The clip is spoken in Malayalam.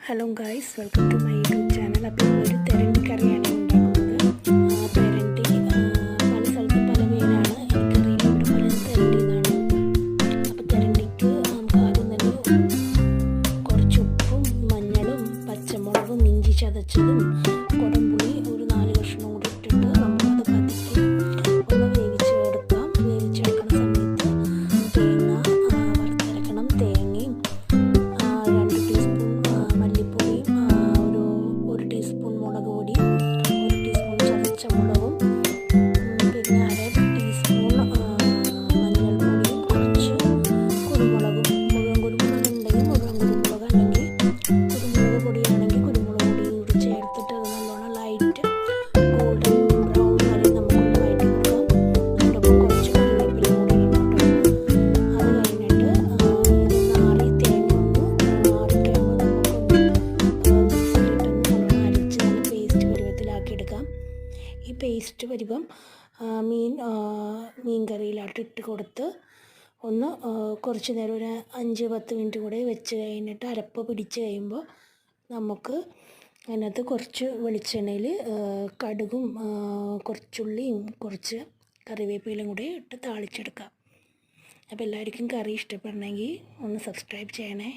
Hello guys welcome to my YouTube channel അപ്പോൾ ഒരു തെരണ്ടി കറിയാണ് ഉണ്ടാക്കുന്നത്. ആ തെരണ്ടി പല സ്ഥലത്തും പല പേരാണ് എനിക്കറിയില്ല ഇവിടെ പല തെരണ്ടി എന്നാണ് അപ്പോൾ തെരണ്ടിക്ക് നമുക്ക് ആദ്യം തന്നെ കുറച്ച് ഉപ്പും മഞ്ഞളും പച്ചമുളകും ഇഞ്ചി ചതച്ചതും കുടംപുളി ഈ പേസ്റ്റ് വരുമ്പം മീൻ മീൻ കറിയിലാട്ട് ഇട്ട് കൊടുത്ത് ഒന്ന് കുറച്ച് നേരം ഒരു അഞ്ച് പത്ത് മിനിറ്റ് കൂടെ വെച്ച് കഴിഞ്ഞിട്ട് അരപ്പ് പിടിച്ച് കഴിയുമ്പോൾ നമുക്ക് അതിനകത്ത് കുറച്ച് വെളിച്ചെണ്ണയിൽ കടുകും കുറച്ചുള്ളിയും കുറച്ച് കറിവേപ്പിലയും കൂടെ ഇട്ട് താളിച്ചെടുക്കാം. അപ്പോൾ എല്ലാവർക്കും കറി ഇഷ്ടപ്പെടണമെങ്കിൽ ഒന്ന് സബ്സ്ക്രൈബ് ചെയ്യണേ.